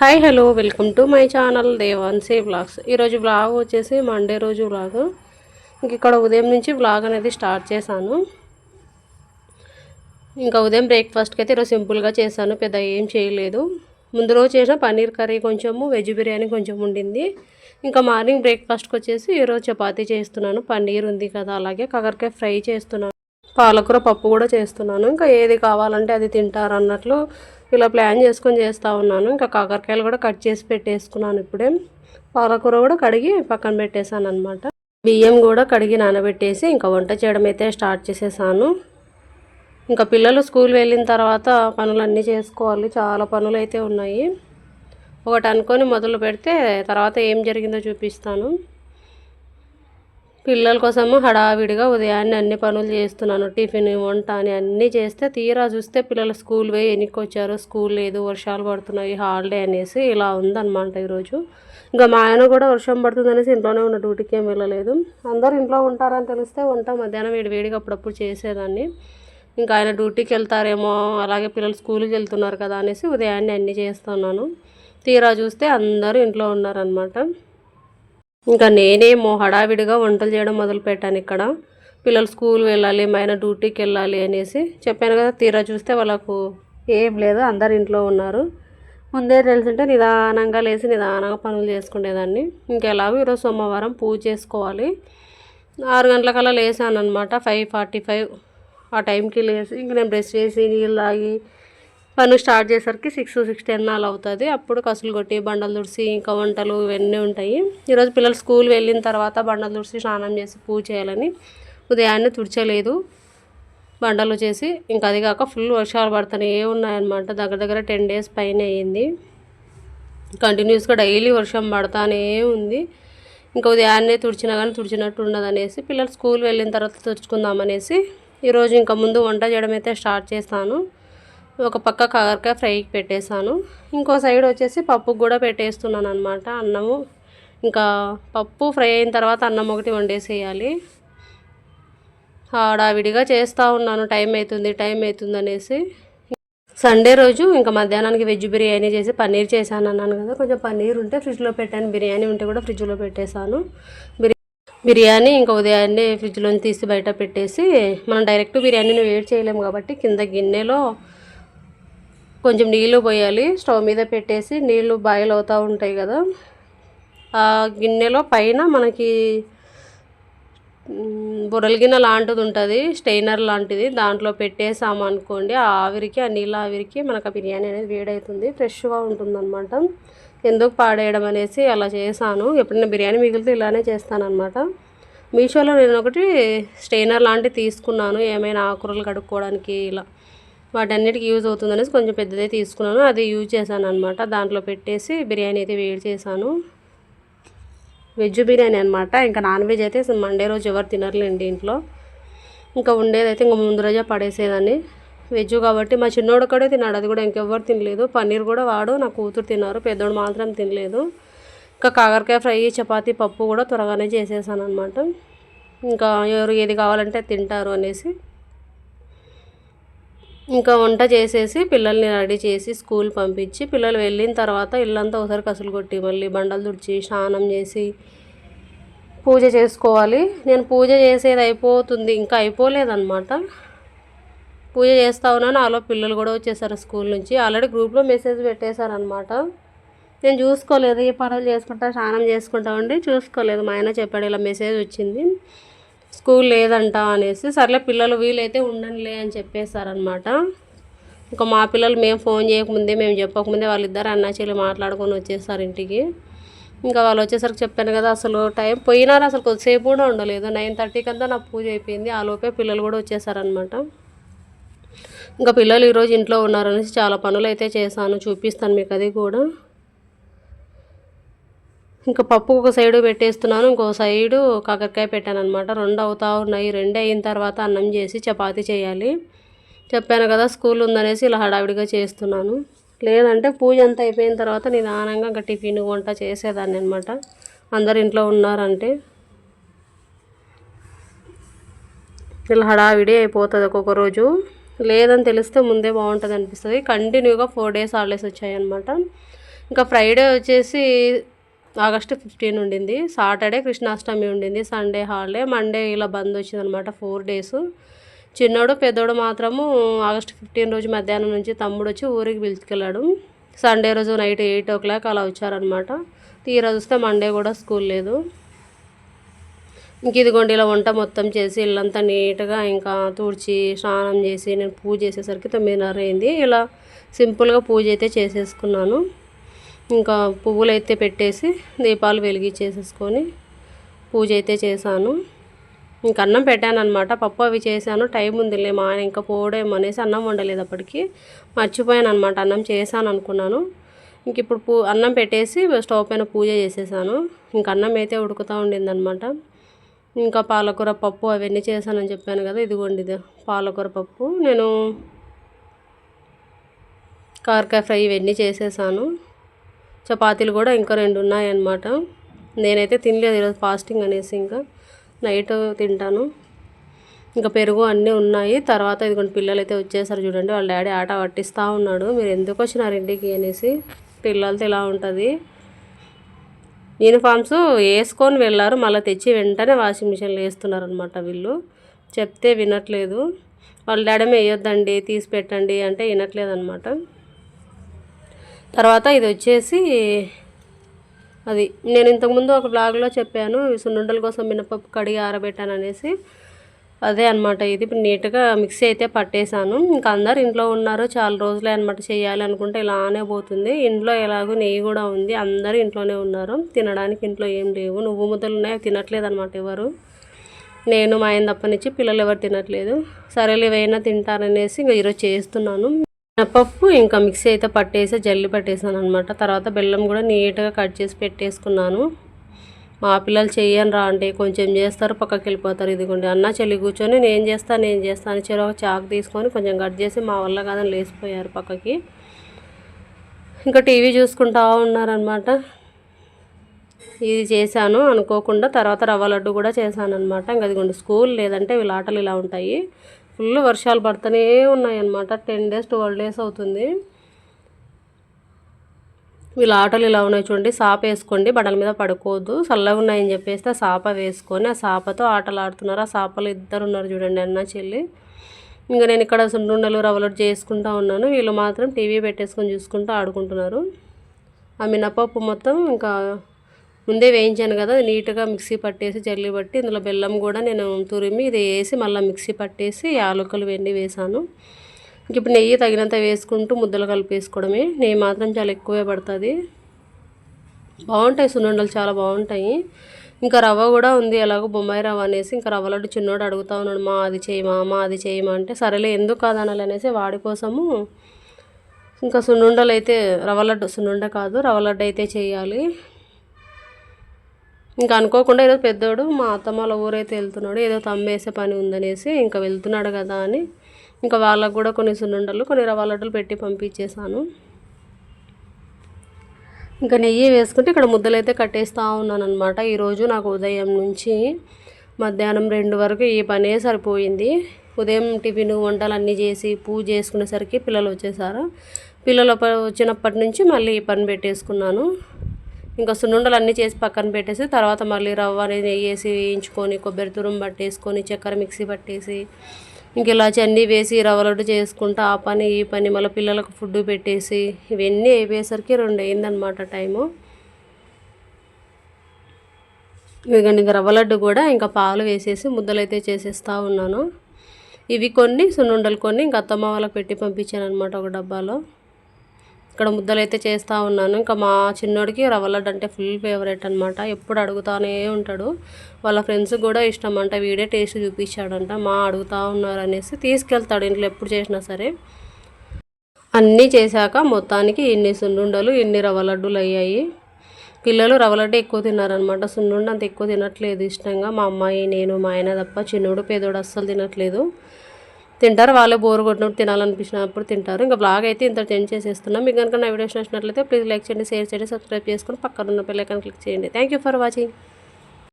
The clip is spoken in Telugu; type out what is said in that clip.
Hi hello welcome to my channel Devansi blogs ఈరోజు వ్లాగ్ వచ్చేసి మండే రోజు వ్లాగ్. ఇంక ఇక్కడ ఉదయం నుంచి వ్లాగ్ అనేది స్టార్ట్ చేశాను. ఇంకా ఉదయం బ్రేక్ఫాస్ట్కి అయితే ఈరోజు సింపుల్గా చేశాను పెద్ద ఏం చేయలేదు. ముందు రోజు చేసిన పన్నీర్ కర్రీ కొంచెము వెజ్ బిర్యానీ కొంచెం ఉండింది. ఇంకా మార్నింగ్ బ్రేక్ఫాస్ట్కి వచ్చేసి ఈరోజు చపాతీ చేస్తున్నాను. పన్నీర్ ఉంది కదా అలాగే కాకరకాయ ఫ్రై చేస్తున్నాను. పాలకూర పప్పు కూడా చేస్తున్నాను. ఇంకా ఏది కావాలంటే అది తింటారు అన్నట్లు ఇలా ప్లాన్ చేసుకొని చేస్తూ ఉన్నాను. ఇంకా కాకరకాయలు కూడా కట్ చేసి పెట్టేసుకున్నాను ఇప్పుడే. పాలకూర కూడా కడిగి పక్కన పెట్టేశాను అనమాట బియ్యం కూడా కడిగి నానబెట్టేసి ఇంకా వంట చేయడం అయితే స్టార్ట్ చేసేసాను. ఇంకా పిల్లలు స్కూల్ వెళ్ళిన తర్వాత పనులన్నీ చేసుకోవాలి. చాలా పనులు అయితే ఉన్నాయి. ఒకటి అనుకొని మొదలు పెడితే తర్వాత ఏం జరిగిందో చూపిస్తాను. పిల్లల కోసము హడావిడిగా ఉదయాన్నే అన్ని పనులు చేస్తున్నాను. టిఫిన్ వంట అని అన్నీ చేస్తే తీరా చూస్తే పిల్లలు స్కూల్ పోయి ఎన్నికొచ్చారు స్కూల్ లేదు వర్షాలు పడుతున్నాయి హాలిడే అనేసి ఇలా ఉందన్నమాట ఈరోజు. ఇంకా మా ఆయన కూడా వర్షం పడుతుంది అనేసి ఇంట్లోనే ఉన్న డ్యూటీకి ఏం వెళ్ళలేదు. అందరూ ఇంట్లో ఉంటారని తెలిస్తే వంట మధ్యాహ్నం వేడి వేడిగా అప్పుడప్పుడు చేసేదాన్ని. ఇంకా ఆయన డ్యూటీకి వెళ్తారేమో అలాగే పిల్లలు స్కూల్కి వెళ్తున్నారు కదా అనేసి ఉదయాన్నే అన్నీ చేస్తున్నాను. తీరా చూస్తే అందరూ ఇంట్లో ఉన్నారనమాట ఇంకా నేనేమో హడావిడిగా వంటలు చేయడం మొదలుపెట్టాను ఇక్కడ. పిల్లలు స్కూల్ వెళ్ళాలి మా ఆయన డ్యూటీకి వెళ్ళాలి అనేసి చెప్పాను కదా తీరా చూస్తే వాళ్ళకు ఏం లేదు అందరు ఇంట్లో ఉన్నారు. ముందే తెలిసింటే నిదానంగా లేచి నిదానంగా పనులు చేసుకునేదాన్ని. ఇంకెలాగో ఈరోజు సోమవారం పూజ చేసుకోవాలి. ఆరు గంటలకల్లా లేసాను అనమాట ఫైవ్ ఫార్టీ ఫైవ్ ఆ టైంకి లేచి ఇంక నేను బ్రష్ చేసి నీళ్ళు తాగి పనులు స్టార్ట్ చేసరికి సిక్స్ సిక్స్ టెన్ అలా అవుతుంది. అప్పుడు కసులు కొట్టి బండలు తుడిసి ఇంకా వంటలు ఇవన్నీ ఉంటాయి. ఈరోజు పిల్లలు స్కూల్ వెళ్ళిన తర్వాత బండలు తుడిసి స్నానం చేసి పూజ చేయాలని ఉదయాన్నే తుడిచలేదు. బండలు చేసి ఇంకా అది కాక ఫుల్ వర్షాలు పడుతున్నాయి. ఉన్నాయన్నమాట? దగ్గర దగ్గర టెన్ డేస్ పైన అయ్యింది కంటిన్యూస్గా డైలీ వర్షం పడతానే ఉంది. ఇంకా ఉదయాన్నే తుడిచినా కానీ తుడిచినట్టు ఉండదు అనేసి పిల్లలు స్కూల్ వెళ్ళిన తర్వాత తుడుచుకుందామనేసి ఈరోజు ఇంకా ముందు వంట చేయడం అయితే స్టార్ట్ చేస్తాను. ఒక పక్క కాకరకాయ ఫ్రైకి పెట్టేశాను. ఇంకో సైడ్ వచ్చేసి పప్పుకు కూడా పెట్టేస్తున్నాను అనమాట అన్నము. ఇంకా పప్పు ఫ్రై అయిన తర్వాత అన్నం ఒకటి వండేసేయాలి. ఆడావిడిగా చేస్తూ ఉన్నాను టైం అవుతుంది టైం అవుతుంది అనేసి. సండే రోజు ఇంకా మధ్యాహ్నానికి వెజ్ బిర్యానీ చేసి పన్నీర్ చేశాను అన్నాను కదా కొంచెం పన్నీర్ ఉంటే ఫ్రిడ్జ్లో పెట్టాను బిర్యానీ ఉంటే కూడా ఫ్రిడ్జ్లో పెట్టేశాను. బిర్యానీ ఇంకా ఉదయాన్నే ఫ్రిడ్జ్లోని తీసి బయట పెట్టేసి మనం డైరెక్ట్ బిర్యానీని వేడి చేయలేము కాబట్టి కింద గిన్నెలో కొంచెం నీళ్ళు పోయాలి. స్టవ్ మీద పెట్టేసి నీళ్ళు బాయిల్ అవుతూ ఉంటాయి కదా. ఆ గిన్నెలో పైన మనకి బుర్రల గిన్నె లాంటిది ఉంటుంది. స్టెయినర్ లాంటిది. దాంట్లో పెట్టేసాము అనుకోండి ఆ ఆవిరికి ఆ నీళ్ళ ఆవిరికి మనకు ఆ బిర్యానీ అనేది వేడవుతుంది ఫ్రెష్గా ఉంటుందన్నమాట. ఎందుకు పాడేయడం అనేసి అలా చేశాను. ఎప్పుడైనా బిర్యానీ మిగిలితే ఇలానే చేస్తానన్నమాట. మీషోలో నేను ఒకటి స్టెయినర్ లాంటివి తీసుకున్నాను. ఏమైనా ఆకురలు కడుక్కోవడానికి ఇలా. వాటన్నిటికి యూజ్ అవుతుంది అనేసి కొంచెం పెద్దదే తీసుకున్నాను. అది యూజ్ చేశాను అనమాట దాంట్లో పెట్టేసి బిర్యానీ అయితే వేడి చేశాను. వెజ్ బిర్యానీ అనమాట ఇంకా నాన్ వెజ్ అయితే మండే రోజు ఎవరు తినర్లేండి ఇంట్లో. ఇంకా ఉండేదైతే ఇంకా ముందు రోజే పడేసేదాన్ని. వెజ్ కాబట్టి మా చిన్నోడు కూడా తిన్నాడు. అది కూడా ఇంకెవ్వరు తినలేదు. పన్నీర్ కూడా వాడు నా కూతురు తిన్నారు. పెద్దోడు మాత్రం తినలేదు. ఇంకా కాకరకాయ ఫ్రై చపాతి పప్పు కూడా త్వరగానే చేసేసాను అనమాట ఇంకా ఎవరు ఏది కావాలంటే తింటారు అనేసి. ఇంకా వంట చేసేసి పిల్లల్ని రెడీ చేసి స్కూల్ పంపించి పిల్లలు వెళ్ళిన తర్వాత ఇల్లంతా ఒకసారి కసులు కొట్టి మళ్ళీ బండలు తుడిచి స్నానం చేసి పూజ చేసుకోవాలి. నేను పూజ చేసేది అయిపోతుంది ఇంకా అయిపోలేదన్నమాట. పూజ చేస్తా ఉన్నాను. ఆలో పిల్లలు కూడా వచ్చేసారు స్కూల్ నుంచి. ఆల్రెడీ గ్రూప్లో మెసేజ్ పెట్టేశారనమాట నేను చూసుకోలేదు. ఏ పనులు చేసుకుంటా స్నానం చేసుకుంటా ఉండి చూసుకోలేదు. మా ఆయన చెప్పాడు ఇలా మెసేజ్ వచ్చింది. స్కూల్ లేదంట అనేసి సర్లే పిల్లలు వీలైతే ఉండనులే అని చెప్పేశారనమాట ఇంకా మా పిల్లలు మేము ఫోన్ చేయకముందే మేము చెప్పకముందే వాళ్ళిద్దరు అన్న చెల్లి మాట్లాడుకొని వచ్చేసారు ఇంటికి. ఇంకా వాళ్ళు వచ్చేసరికి చెప్పాను కదా అసలు టైం పోయినారు అసలు కొద్దిసేపు కూడా ఉండలేదు. నైన్ థర్టీకి అంతా నా పూజ అయిపోయింది ఆ లోపే పిల్లలు కూడా వచ్చేసారనమాట ఇంకా పిల్లలు ఈరోజు ఇంట్లో ఉన్నారనేసి చాలా పనులు అయితే చేశాను చూపిస్తాను మీకు అది కూడా. ఇంకా పప్పు ఒక సైడు పెట్టేస్తున్నాను ఇంకో సైడు కాకరకాయ పెట్టాను అనమాట రెండు అవుతా ఉన్నాయి. రెండు అయిన తర్వాత అన్నం చేసి చపాతి చేయాలి. చెప్పాను కదా స్కూల్ ఉందనేసి ఇలా హడావిడిగా చేస్తున్నాను. లేదంటే పూజ అంతా అయిపోయిన తర్వాత నిదానంగా ఇంకా టిఫిన్ వంట చేసేదాన్ని అనమాట అందరు ఇంట్లో ఉన్నారంటే. ఇలా హడావిడి అయిపోతుంది ఒక్కొక్క రోజు. లేదని తెలిస్తే ముందే బాగుంటుంది అనిపిస్తుంది. కంటిన్యూగా ఫోర్ డేస్ హాలిడేస్ వచ్చాయన్నమాట. ఇంకా ఫ్రైడే వచ్చేసి ఆగస్టు ఫిఫ్టీన్ ఉండింది. సాటర్డే కృష్ణాష్టమి ఉండింది. Sunday holiday. మండే ఇలా బంద్ వచ్చింది అనమాట ఫోర్ డేస్. చిన్నోడు పెద్దోడు మాత్రము ఆగస్ట్ ఫిఫ్టీన్ రోజు మధ్యాహ్నం నుంచి తమ్ముడు వచ్చి ఊరికి పిలుచుకెళ్ళాడు. సండే రోజు నైట్ ఎయిట్ ఓ క్లాక్ అలా వచ్చారనమాట తీరా చూస్తే మండే కూడా స్కూల్ లేదు. ఇంక ఇదిగోండి ఇలా వంట మొత్తం చేసి ఇల్లంతా నీట్గా ఇంకా తుడిచి స్నానం చేసి నేను పూజ చేసేసరికి తొమ్మిదిన్నర అయింది. ఇలా సింపుల్గా పూజ అయితే చేసేసుకున్నాను. ఇంకా పువ్వులు అయితే పెట్టేసి దీపాలు వెలిగించేసేసుకొని పూజ అయితే చేశాను. ఇంక అన్నం పెట్టాను అనమాట పప్పు అవి చేశాను. టైం ఉందిలే మా ఆయన ఇంకా పోవడేమో అనేసి అన్నం వండలేదు అప్పటికి. మర్చిపోయాను అనమాట అన్నం చేశాను అనుకున్నాను. ఇంక ఇప్పుడు పూ అన్నం పెట్టేసి స్టవ్ పైన పూజ చేసేసాను. ఇంక అన్నం అయితే ఉడుకుతూ ఉండిందనమాట ఇంకా పాలకూర పప్పు అవన్నీ చేశానని చెప్పాను కదా ఇదిగోండి ఇది పాలకూర పప్పు. నేను కారకాయ ఫ్రై ఇవన్నీ చేసేసాను. చపాతీలు కూడా ఇంకా రెండు ఉన్నాయన్నమాట. నేనైతే తినలేదు ఈరోజు ఫాస్టింగ్ అనేసి ఇంకా. నైట్ తింటాను. ఇంకా పెరుగు అన్నీ ఉన్నాయి. తర్వాత ఇదిగోండి పిల్లలు అయితే వచ్చేసారు చూడండి. వాళ్ళ డాడీ ఆట పట్టిస్తూ ఉన్నాడు. మీరు ఎందుకు వచ్చినారు ఇంటికి అనేసి పిల్లలతో ఇలా ఉంటుంది. యూనిఫామ్స్ వేసుకొని వెళ్ళారు. మళ్ళీ తెచ్చి వెంటనే వాషింగ్ మిషన్లో వేస్తున్నారు అనమాట వీళ్ళు. చెప్తే వినట్లేదు. వాళ్ళ డాడీ వేయొద్దండి తీసి పెట్టండి అంటే వినట్లేదు అనమాట తర్వాత ఇది వచ్చేసి అది నేను ఇంతకుముందు ఒక బ్లాగ్లో చెప్పాను సున్నుండల కోసం మినపప్పు కడిగి ఆరబెట్టాను అనేసి. అదే అనమాట ఇది. ఇప్పుడు నీట్గా మిక్సీ అయితే పట్టేశాను. ఇంకా అందరు ఇంట్లో ఉన్నారు చాలా రోజులే అనమాట చేయాలి అనుకుంటే ఇలానే పోతుంది. ఇంట్లో ఎలాగో నెయ్యి కూడా ఉంది అందరూ ఇంట్లోనే ఉన్నారు. తినడానికి ఇంట్లో ఏం లేవు. నువ్వు ముద్దలు ఉన్నాయి తినట్లేదు అనమాట ఎవరు. నేను మా ఆయన తప్పనిచ్చి పిల్లలు ఎవరు తినట్లేదు. సరేలు ఏవైనా తింటారనేసి ఇంకా ఈరోజు చేస్తున్నాను. మినపప్పు ఇంకా మిక్సీ అయితే పట్టేసి జల్లి పట్టేసాను అనమాట తర్వాత బెల్లం కూడా నీట్గా కట్ చేసి పెట్టేసుకున్నాను. మా పిల్లలు చేయను రా అంటే కొంచెం చేస్తారు పక్కకి వెళ్ళిపోతారు. ఇదిగోండి అన్న చెల్లి కూర్చొని నేను చేస్తాను నేను చేస్తాను చెరు ఒక చాకు తీసుకొని కొంచెం కట్ చేసి మా వల్ల కాదని లేచిపోయారు పక్కకి. ఇంకా టీవీ చూసుకుంటా ఉన్నారనమాట ఇది చేశాను అనుకోకుండా తర్వాత రవ్వ లడ్డు కూడా చేశాను అనమాట ఇంకా అదిగోండి స్కూల్ లేదంటే వీళ్ళ ఆటలు ఇలా ఉంటాయి. ఫుల్ వర్షాలు పడుతూనే ఉన్నాయన్నమాట. టెన్ డేస్ ట్వెల్వ్ డేస్ అవుతుంది. వీళ్ళ ఆటలు ఇలా ఉన్నాయి చూడండి. సాప వేసుకోండి బండల మీద పడుకోవద్దు. చల్లగా ఉన్నాయని చెప్పేస్తే సాప వేసుకొని ఆ సాపతో ఆటలు ఆడుతున్నారు. ఆ సాపలు ఇద్దరు ఉన్నారు చూడండి అన్న చెల్లి. ఇంకా నేను ఇక్కడ సుండుండలు రవ్వలొట్టు చేసుకుంటా ఉన్నాను. వీళ్ళు మాత్రం టీవీ పెట్టేసుకొని చూసుకుంటూ ఆడుకుంటున్నారు. ఆ మినపప్పు మొత్తం ఇంకా ముందే వేయించాను కదా నీట్గా మిక్సీ పట్టేసి జల్లి పట్టి ఇందులో బెల్లం కూడా నేను తురిమి ఇది వేసి మళ్ళీ మిక్సీ పట్టేసి యాలకులు వెండి వేసాను. ఇప్పుడు నెయ్యి తగినంత వేసుకుంటూ ముద్దలు కలిపేసుకోవడమే. నెయ్యి మాత్రం చాలా ఎక్కువే పడుతుంది. బాగుంటాయి సున్నుండలు చాలా బాగుంటాయి. ఇంకా రవ్వ కూడా ఉంది ఎలాగో బొమ్మాయి రవ్వ అనేసి ఇంకా రవ్వ లడ్డు చిన్నోడు అడుగుతా ఉన్నాడు మా అది చేయమా మా అది చేయమా? అంటే సరేలే ఎందుకు కాదనాలి? అనేసి వాడి కోసము ఇంకా సున్నుండలు అయితే రవ్వ లడ్డు సున్నుండ కాదు రవ్వలడ్డు అయితే చేయాలి. ఇంకా అనుకోకుండా ఏదో పెద్దోడు మా అత్తమ్మ వాళ్ళ ఊరైతే వెళ్తున్నాడు ఏదో తమ్మేసే పని ఉందనేసి ఇంకా వెళ్తున్నాడు కదా అని ఇంకా వాళ్ళకు కూడా కొన్ని సున్నుండలు కొన్ని రవ్వ లడ్డలు పెట్టి పంపించేశాను. ఇంకా నెయ్యి వేసుకుంటే ఇక్కడ ముద్దలు అయితే కట్టేస్తూ ఉన్నాను అనమాట ఈరోజు నాకు ఉదయం నుంచి మధ్యాహ్నం రెండు వరకు ఈ పనే సరిపోయింది. ఉదయం టిఫిన్ వంటలు అన్నీ చేసి పూజ చేసుకునేసరికి పిల్లలు వచ్చేసారు. పిల్లలు వచ్చినప్పటి నుంచి మళ్ళీ ఈ పని పెట్టేసుకున్నాను. ఇంకా సున్నుండలు అన్నీ చేసి పక్కన పెట్టేసి తర్వాత మళ్ళీ రవ్వ అనేది వేసి వేయించుకొని కొబ్బరి తురుము పట్టేసుకొని చక్కెర మిక్సీ పట్టేసి ఇంక ఇలా అన్నీ వేసి రవ్వ లడ్డు చేసుకుంటా ఆ పని ఈ పని మళ్ళీ పిల్లలకు ఫుడ్ పెట్టేసి ఇవన్నీ అయిపోయేసరికి రెండు అయిందనమాట టైము. ఇదిగండి ఇంకా రవ్వ లడ్డు కూడా ఇంకా పాలు వేసేసి ముద్దలు అయితే చేసేస్తూ ఉన్నాను. ఇవి కొన్ని సున్నుండలు కొన్ని ఇంకా అత్తమ్మ వాళ్ళకి పెట్టి పంపించాను అనమాట ఒక డబ్బాలో. ఇక్కడ ముద్దలు అయితే చేస్తూ ఉన్నాను. ఇంకా మా చిన్నోడికి రవ్వ లడ్డు అంటే ఫుల్ ఫేవరెట్ అనమాట ఎప్పుడు అడుగుతానే ఉంటాడు. వాళ్ళ ఫ్రెండ్స్కి కూడా ఇష్టం అంట వీడే టేస్ట్ చూపించాడంట. మా అడుగుతూ ఉన్నారు అనేసి తీసుకెళ్తాడు ఇంట్లో ఎప్పుడు చేసినా సరే. అన్నీ చేశాక మొత్తానికి ఇన్ని సున్నుండలు ఇన్ని రవ్వ లడ్డులు అయ్యాయి. పిల్లలు రవ్వలడ్డు ఎక్కువ తిన్నారనమాట సున్నుండ అంత ఎక్కువ తినట్లేదు ఇష్టంగా. మా అమ్మాయి నేను మా ఆయన తప్ప చిన్నోడు పేదోడు అస్సలు తినట్లేదు. తింటారు. వాళ్ళే బోర్ కొట్టినప్పుడు తినాలనిపించినప్పుడు తింటారు. ఇంకా బ్లాగ్ అయితే ఇంత టెన్ చేసేస్తున్నాం. మీకు కనుక నా వీడియోస్ నచ్చినట్లయితే ప్లీజ్ లైక్ చేయండి షేర్ చేయండి సబ్స్క్రైబ్ చేసుకొని పక్కన ఉన్న పిల్లకని క్లిక్ చేయండి. Thank for watching